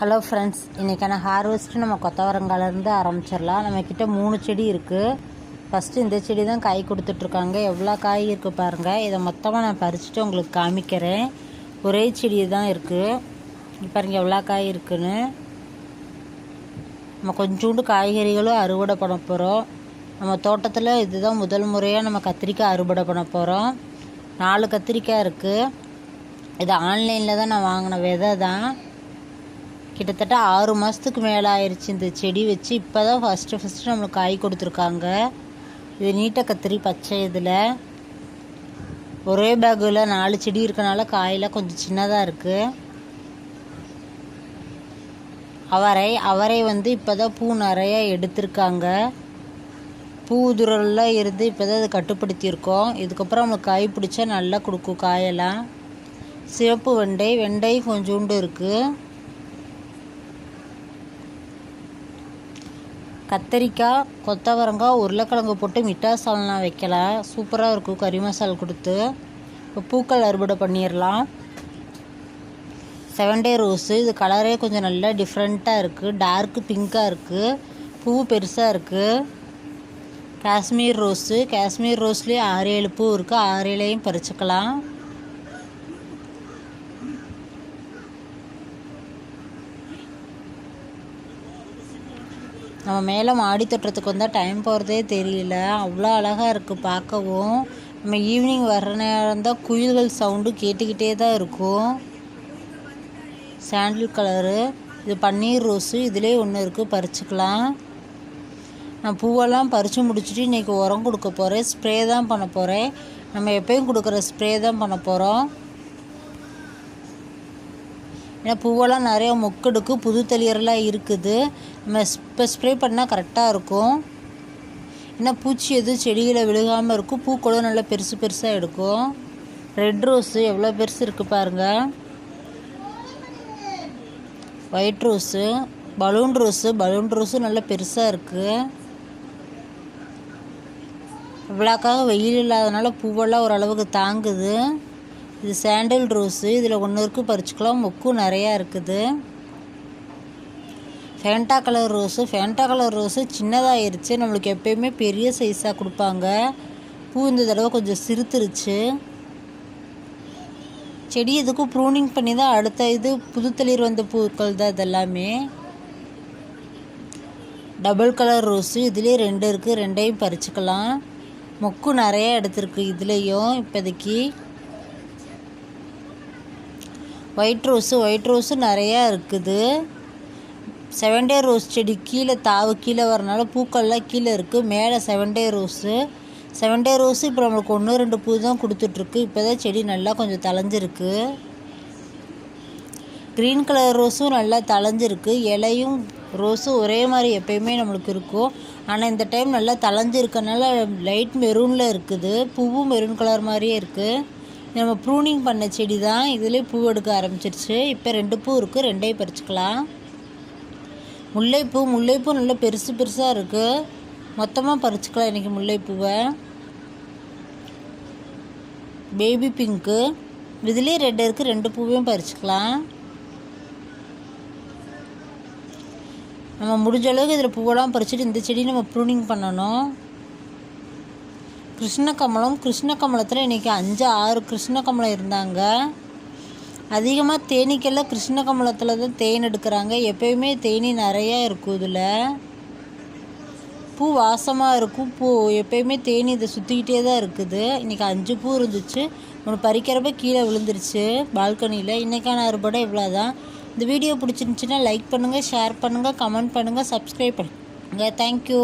Hello friends இன்றைக்கான harvest நம்ம கொத்தவரங்காலேருந்து ஆரம்பிச்சிடலாம். நம்மக்கிட்ட மூணு செடி இருக்குது ஃபஸ்ட்டு இந்த செடி தான் காய் கொடுத்துட்ருக்காங்க. எவ்வளோ காய் இருக்குது பாருங்கள் இதை மொத்தமாக நான் பறிச்சுட்டு உங்களுக்கு காமிக்கிறேன். ஒரே செடி தான் இருக்குது இங்க பாருங்க எவ்வளோ காய் இருக்குன்னு. நம்ம கொஞ்சோண்டு காய்கறிகளும் அறுவடை பண்ண போகிறோம் நம்ம தோட்டத்தில் இதுதான் முதல் முறையாக நம்ம கத்திரிக்காய் அறுவடை பண்ண போகிறோம் நாலு கத்திரிக்காய் இருக்குது இது ஆன்லைனில் தான் நான் வாங்கின விதை தான் கிட்டத்தட்ட ஆறு மாதத்துக்கு மேலே ஆயிடுச்சு இந்த செடி வச்சு. இப்போ தான் ஃபஸ்ட்டு ஃபஸ்ட்டு நம்மளுக்கு காய் கொடுத்துருக்காங்க. இது நீட்ட கத்திரி பச்சை இதில். ஒரே பேக்கில் நாலு செடி இருக்கனால காயெல்லாம் கொஞ்சம் சின்னதாக இருக்குது அவரை அவரை வந்து இப்போ தான் பூ நிறைய எடுத்திருக்காங்க. பூ உதிரெல்லாம் இருந்து இப்போ தான் அதை கட்டுப்படுத்தியிருக்கோம். இதுக்கப்புறம் நம்மளுக்கு காய் பிடிச்சா நல்லா கொடுக்கும் காயெல்லாம். சிவப்பு வெண்டை வெண்டை கொஞ்சோண்டு இருக்குது கத்தரிக்காய் கொத்தவரங்காய் உருளைக்கிழங்கு போட்டு மிட்டா சால்னா வைக்கலாம் சூப்பராக இருக்கும். கறி மசால் கொடுத்து. இப்போ பூக்கள் அறுவடை பண்ணிடலாம் செவன் டே ரோஸு இது கலரே கொஞ்சம் நல்லா டிஃப்ரெண்ட்டாக இருக்குது டார்க்கு பிங்க்காக இருக்குது பூ பெருசாக இருக்குது காஷ்மீர் ரோஸு காஷ்மீர் ரோஸ்லேயும் ஆறு ஏழு பூ இருக்குது ஆறு ஏழையும் பறிச்சுக்கலாம். நம்ம மேலே மாடி தொட்டுறதுக்கு வந்தால் டைம் போகிறதே தெரியல. அவ்வளோ அழகாக இருக்குது பார்க்கவும். நம்ம ஈவினிங் வர்ற நேரம் தான் குயில்கள் சவுண்டு கேட்டுக்கிட்டே தான் இருக்கும். சாண்டில் கலரு இது பன்னீர் ரோஸு இதிலே ஒன்று இருக்குது பறிச்சுக்கலாம். நான் பூவெல்லாம் பறித்து முடிச்சுட்டு இன்றைக்கி உரம் கொடுக்க போகிறேன் ஸ்ப்ரே தான் பண்ண போகிறேன் நம்ம எப்பயும் கொடுக்குற ஸ்ப்ரே தான் பண்ண போகிறோம் ஏன்னா பூவெல்லாம் நிறையா மொக்கெடுக்கு புது தெளியரெல்லாம் இருக்குது. நம்ம இப்போ ஸ்ப்ரே பண்ணால் கரெக்டாக இருக்கும். ஏன்னா பூச்சி எதுவும் செடியில் விழுகாமல் இருக்கும். பூக்களும் நல்லா பெருசு பெருசாக எடுக்கும். ரெட் ரோஸு எவ்வளோ பெருசு இருக்குது பாருங்கள் white rose balloon rose balloon ரோஸும் நல்லா பெருசாக இருக்குது இவ்வளோக்காக வெயில் இல்லாதனால பூவெல்லாம் ஓரளவுக்கு தாங்குது. இது சாண்டல் ரோஸு. இதில் ஒன்று இருக்குது பறிச்சுக்கலாம். மொக்கும் நிறையா இருக்குது. Fanta colour rose. Fanta colour rose சின்னதாகிருச்சு நம்மளுக்கு எப்பயுமே பெரிய சைஸாக கொடுப்பாங்க. பூ இந்த தடவை கொஞ்சம் சிறுத்துருச்சு. செடி எதுக்கும் ப்ரூனிங் பண்ணி தான் அடுத்த இது புது தளிர் வந்த பூக்கள் தான் இதெல்லாமே. Double colour rose. இதுலேயே ரெண்டு இருக்குது ரெண்டையும் பறிச்சுக்கலாம். மொக்கு நிறைய எடுத்துருக்கு. இதுலேயும் இப்போதைக்கு. ஒயிட் ரோஸு ஒயிட் ரோஸு நிறையா இருக்குது. செவன்டே ரோஸ் செடி கீழே தாவு கீழே வரனால பூக்கள்லாம் கீழே இருக்குது மேலே செவன்டே ரோஸு செவன்டே ரோஸு இப்போ நம்மளுக்கு ஒன்று ரெண்டு பூ தான் கொடுத்துட்ருக்கு. இப்போ தான் செடி நல்லா கொஞ்சம் தளைஞ்சிருக்கு க்ரீன் கலர் ரோஸும் நல்லா தளைஞ்சிருக்கு இலையும் ரோஸும் ஒரே மாதிரி எப்பயுமே நம்மளுக்கு இருக்கும். ஆனால் இந்த டைம் நல்லா தளைஞ்சிருக்கனால லைட் மெரூனில் இருக்குது. பூவும் மெரூன் கலர் மாதிரியே இருக்குது நம்ம ப்ரூனிங் பண்ண செடி தான் இதிலே பூ எடுக்க ஆரம்பிச்சிருச்சு. இப்போ ரெண்டு பூ இருக்குது ரெண்டையும் பறிச்சுக்கலாம். முல்லைப்பூ முல்லைப்பூ நல்லா பெருசு பெருசாக இருக்குது மொத்தமாக பறிச்சுக்கலாம் இன்றைக்கி முல்லைப்பூவை. பேபி பிங்க்கு இதுலேயே ரெட் இருக்குது ரெண்டு பூவையும் பறிச்சுக்கலாம். நம்ம முடிஞ்ச அளவுக்கு இதில் பூவெல்லாம் பறிச்சுட்டு இந்த செடி நம்ம ப்ரூனிங் பண்ணணும். கிருஷ்ணகமலம் கிருஷ்ணகமலத்தில் இன்றைக்கி அஞ்சு ஆறு கிருஷ்ணகமலம் இருந்தாங்க. அதிகமாக தேனீக்கெல்லாம் கிருஷ்ணகமலத்தில் தான் தேன் எடுக்கிறாங்க. எப்பயுமே தேனி நிறையா இருக்கும் இதில். பூ வாசமாக இருக்கும். பூ எப்பயுமே தேனி இதை சுற்றிக்கிட்டே தான் இருக்குது. இன்றைக்கி அஞ்சு பூ இருந்துச்சு. ஒன்று பறிக்கிறப்ப கீழே விழுந்துருச்சு பால்கனியில். இன்றைக்கான அறுபடம் இவ்வளோ தான் இந்த வீடியோ பிடிச்சிருந்துச்சின்னா லைக் பண்ணுங்கள் ஷேர் பண்ணுங்கள் கமெண்ட் பண்ணுங்கள் சப்ஸ்கிரைப் பண்ணுங்கள் தேங்க்யூ